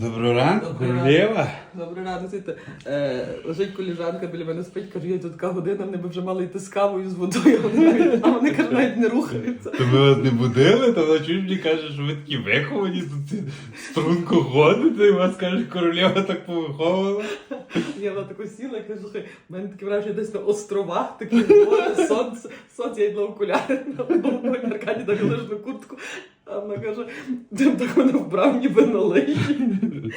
Доброго ранку, королева. Добрий ранок, світе. Е, лежить коліжанка біля мене спить, каже, я тут така година, вони би вже мали йти з кавою з водою, а вони навіть, а вони каже, навіть не рухаються. То ми вас не будили, то вона чуєш мені каже, що ви такі виховані, тут ці струнку ходите, і вас каже, королева так повиховувала. Я вона тако сіла кажу, слухай, в мене таке враження десь на островах, таке море, сонце, сонце, я йдла окуляри на Аркаді дав лижну куртку. А вона каже, ти б так мене вбрав ніби на лижі.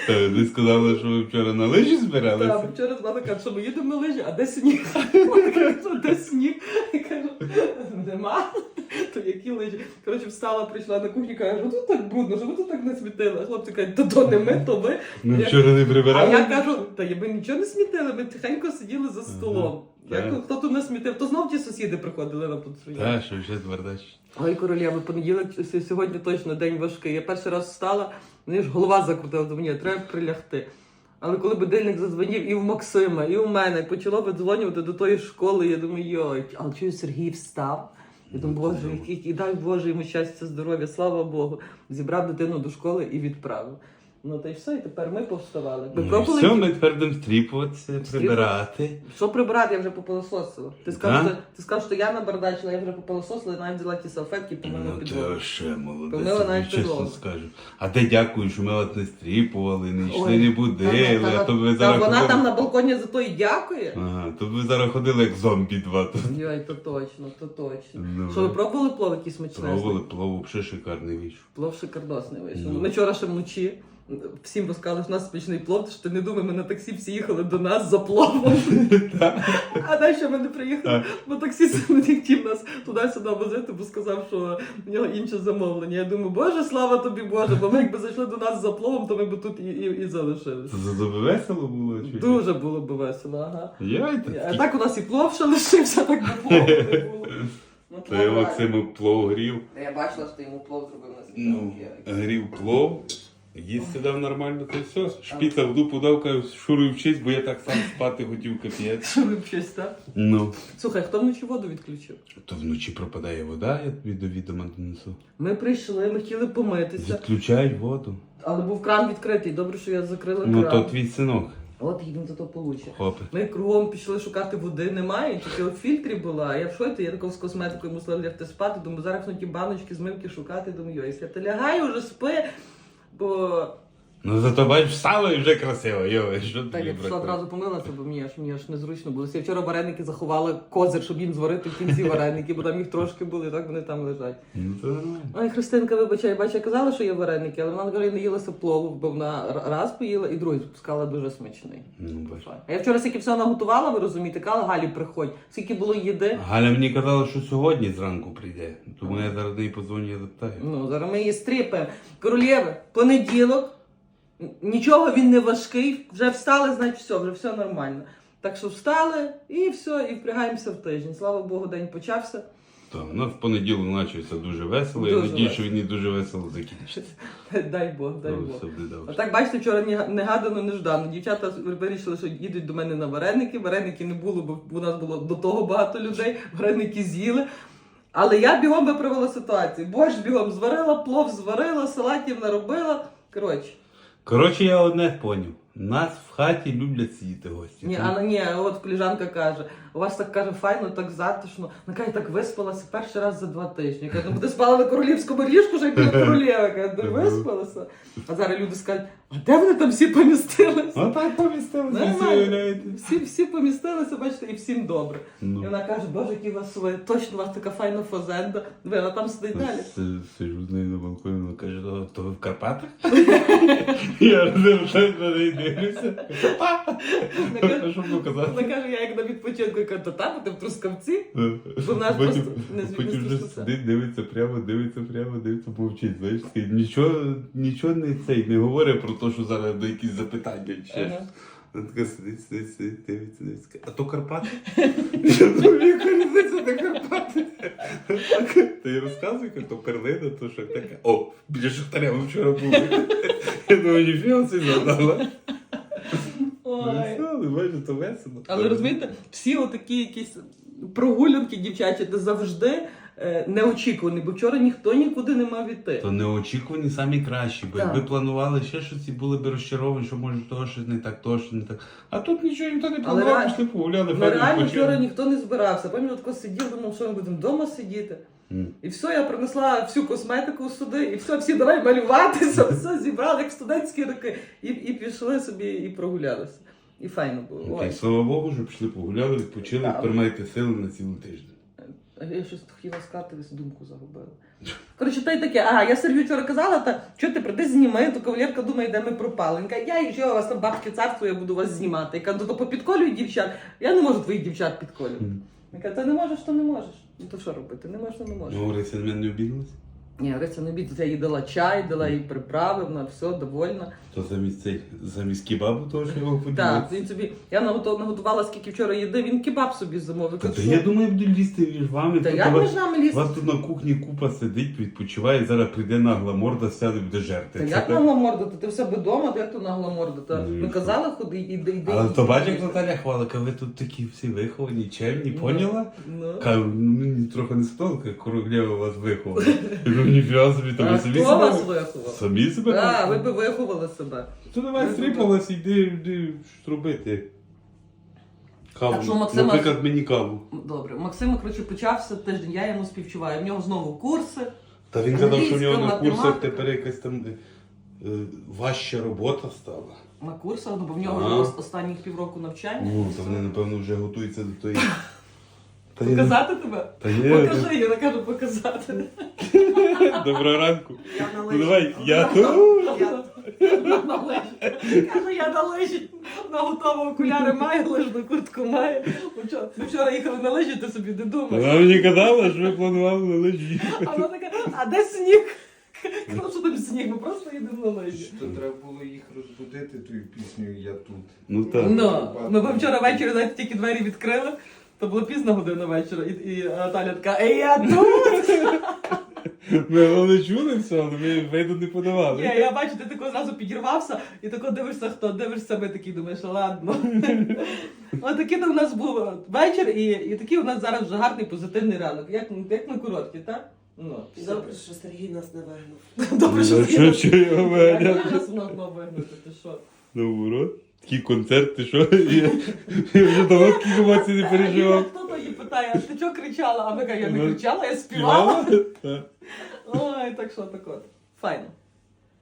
Та ви сказали, що ви вчора на лижі збиралися? Так, вчора з вами каже, що ми їдемо на лижі, а де сніг? Вона каже, «Що, де сніг? Я кажу, нема. То які лижі? Коротше, встала, прийшла на кухню, каже, що тут так брудно, що ви тут так не смітили? А хлопці кажуть, то то не ми, то ви. Ми Я- вчора не А прибирали? я кажу, та я би нічого не смітили, ми тихенько сиділи за столом. Кажу, хто тут не смітив, то знов ті сусіди приходили нам тут своє. Так, що вже твердач. Ой, королева, понеділок с- сьогодні точно день важкий. Я перший раз встала, мені ж голова закрутила до мені, треба прилягти. Але коли будильник задзвонів і в Максима, і у мене, і почало видзвонювати до тої школи, я думаю, йой, але чую, Сергій встав. Я думаю, боже, який, і дай Боже йому щастя, здоров'я, слава Богу. Зібрав дитину до школи і відправив. Ну та й все, і тепер ми повставали. Ви Ну, пробували? все, ми тепер будемо стріпуватися, прибирати. Що прибирати, я вже попилососила. Ти сказав, Да? що, ти сказав, що я набардачила, я вже попилососила, навіть взяла ті салфетки, помила Ну, підлогу. ти ще молодець, тобі навіть чесно підлогу. скажу. А де дякую, що ми вас не стріпували, не йшли, Ой, не будили, та- та- а то ви Та зараз вона ходили- там на балконі зато і дякує. Ага, то ви зараз ходили як зомбі два тут. Йой, то точно, то точно. Ну, Що ви пробували плов якийсь смачний? Пробували плов, взагалі шикарний вийшов. Плов шикардосний вийшов. Ну. Ми вчора ще вночі всім розказали, що у нас смачний плов, що ти не думай, ми на таксі всі їхали до нас за пловом. А далі ми не приїхали, бо таксіст не хотів нас туди-сюди возити, бо сказав, що в нього інше замовлення. Я думаю, Боже, слава тобі Боже, бо ми якби зайшли до нас за пловом, то ми б тут і, і, і залишилися. Це весело було? чи? Дуже було б весело, ага. А так у нас і плов ще лишився, так би плову не було. Ну, Та я Максиму плов грів. Я бачила, що ти йому плов зробив на Ну, грів плов. Їсти дав нормально, то й все. Шпіца в дупу дав, каже, шуруй вчись, бо я так сам спати хотів капець. Що ви щось, так? Ну. Слухай, хто вночі воду відключив? То вночі пропадає вода, я тобі до відома донесу. Ми прийшли, ми хотіли помитися, Відключають воду. але був кран відкритий. Добре, що я закрила Ну кран. то твій синок, От їдемо за то получше. хлопець. Ми кругом пішли шукати води, немає, тільки в фільтрі була. А я в шоці, я такого з косметикою мусила лягти спати. Думаю, зараз ну ті баночки, змивки шукати. Думаю, йой, якщо ти лягай, уже спи. Бо Ну зато бачиш, встала і вже красиво. Йо, що так тобі я пішла бракує? одразу помилася, бо мені аж мені аж незручно було. Я вчора вареники заховала козир, щоб їм зварити в кінці вареники, бо там їх трошки були, так вони там лежать. Ну то нормально. Ой, Христинка, вибачай, бачу, я казала, що є вареники, але вона каже, не їлася плову, бо вона р- раз поїла і другий сказала дуже смачний. Ну, бач. А я вчора скільки все наготувала, ви розумієте, казала Галі, приходь. Скільки було їди. Галя мені казала, що сьогодні зранку прийде. Тому я зараз до неї позвоню і запитаю. Ну, зараз ми її стріпаємо. Королєви, понеділок, нічого він не важкий, вже встали, значить все, вже все нормально. Так що встали і все, і впрягаємося в тиждень. Слава Богу, день почався. Так, у нас в понеділок почався дуже весело. Я надію, що він і дуже весело закінчиться. Дай Бог, дай Бог. А так, бачите, вчора негадано, неждано. Дівчата вирішили, що їдуть до мене на вареники. Вареники не було, бо у нас було до того багато людей. Вареники з'їли. Але я бігом виправила ситуацію. Борщ бігом зварила, плов зварила, салатів наробила. Коротше, Коротше, я одне поняв. Нас в хаті люблять сидіти гості. ні, а ні, от коліжанка каже, у вас так каже, файно, так затишно. Вона каже, так виспалася перший раз за два тижні. Я кажу, ну ти спала на королівському ліжку, вже як біля королеви. Каже, ти виспалася. А зараз люди скажуть, а де вони там всі помістилися? Отак помістилися, всі. Всі, всі помістилися, бачите, і всім добре. І Ну. вона каже, боже, які у вас ви, точно у вас така файна фазенда. Ви, вона там сидить далі. Сижу з нею на балконі, вона каже, «То- ви в Карпатах? Я на неї дивлюся. Вона каже, Що вона каже, я як на відпочинку, я кажу, то там, ти в Трускавці? Бо в нас Потім- просто не Потім вже Трускавця. сидить, дивиться прямо, дивиться прямо, дивиться, мовчить. Знаєш, такий, нічого, нічого не цей, не говорить про те, що зараз до якісь запитання чи ще. Ага. щось. Вона така сидить, сидить, сидить, дивиться, дивиться. А то Карпати? Я думаю, яка різниця до Карпати? Та я розказую, як то перлина, то що таке. О, біля Шахтаря ми вчора були. Я думаю, ніфіга собі задала. Бачиш, то весело. Але розумієте, всі отакі якісь прогулянки дівчачі, де завжди е, неочікуваний, бо вчора ніхто нікуди не мав іти. То неочікувані самі кращі, бо Так. якби планували ще щось і були б розчаровані, що може того щось не так, того щось не так. А тут нічого ніхто не планував, реаль- пішли погуляли, Ну, реально відпочили. вчора ніхто не збирався. Пам'ятаю, тако сидів, думав, що ми будемо вдома сидіти. М. І все, я принесла всю косметику сюди, і все, всі давай малюватися, все зібрали, як студентські роки. І, і пішли собі і прогулялися. І файно було. Ну, та й Ой. слава Богу, що пішли погуляли, відпочили, Так. тепер маєте сили на цілий тиждень. Я щось хотіла сказати, десь думку загубила. Коротше, та й таке, ага, я Сергію вчора казала, та що ти прийди зніми, то кавалерка думає, де ми пропали. Він каже, я і у вас там бабське царство, я буду вас знімати. Я кажу, «Ну, то попідколюють дівчат. Я не можу твоїх дівчат підколювати. Він каже, ти не можеш, то не можеш. Ну то що робити? Не можеш, то не можеш. Ну, Орися на мене не обідалась? Ні, Риця не бідить, я їй дала чай, дала їй приправи, вона все, довольна. То замість цей, замість кебабу того, що його Так, він собі, я наготувала, скільки вчора їди, він кебаб собі замовив. Та, та я думаю, буду лізти між вами. Та вас- між нами У лізти? вас тут на кухні купа сидить, відпочиває, зараз прийде нагла морда, сяде буде жерти. Та як нагла морда? Та ти в себе вдома, то як то нагла морда? Та Ну, ми що? казали, ходи, іди, іди. Але то бачиш, як Наталя хвалика, ви тут такі всі виховані, чемні, поняла? Ну. Кажу, ну мені трохи не сподобалося, як Короглєва вас виховала. Ніфіга собі, то А ви самі хто вас себе. виховав? Самі себе? Так, ви би виховали себе. То давай стріпалась, іди, іди, що робити. Каву. Так що, Максима- Наприклад, мені каву. Добре, Максима, коротше, почався тиждень, я йому співчуваю. В нього знову курси. Та він казав, що в нього на Англійська, курсах математика. тепер якась там е, е, важча робота стала. На курсах, ну бо в нього Ага. ос- останніх півроку навчання. Ну, то вони, напевно, вже готуються до тої. Та є- Показати тебе? Та є. Покажи, я не кажу показати. Доброго ранку. Я на Ну лижі. давай, я тут. На лижі. Кажу, я на лижі. На готові окуляри має, лижну куртку має. Ми вчора- Ми вчора їхали на лижі, ти собі не думаєш. Вона мені казала, що ви планували на лежі. А вона така, а де сніг? Казала, що там сніг, ми просто їдемо на лижі. То треба було їх розбудити тою піснею Я тут. Ну так. Ну, ми вчора ввечері навіть тільки двері відкрили, то було пізна година вечора, і, і Наталя така, ей, я тут! Ми головне чули все, але ми виду не подавали. Ні, я бачу, ти тако зразу підірвався, і тако дивишся, хто дивишся, ми такі думаєш, ладно. Ось такий у нас був вечір, і, і такий у нас зараз вже гарний позитивний ранок. Як, як на короткі, так? Ну, Добре, що Сергій нас не вигнав. Добре, що Ну, що, що його Я мене? зараз могла вигнати, ти що? Наоборот. Такий концерти, що? Я я вже давно таких емоцій не переживав. Хто тоді питає, ти чого кричала? А ми каже, я не кричала, я. Співала? Ой, так що так от. Файно.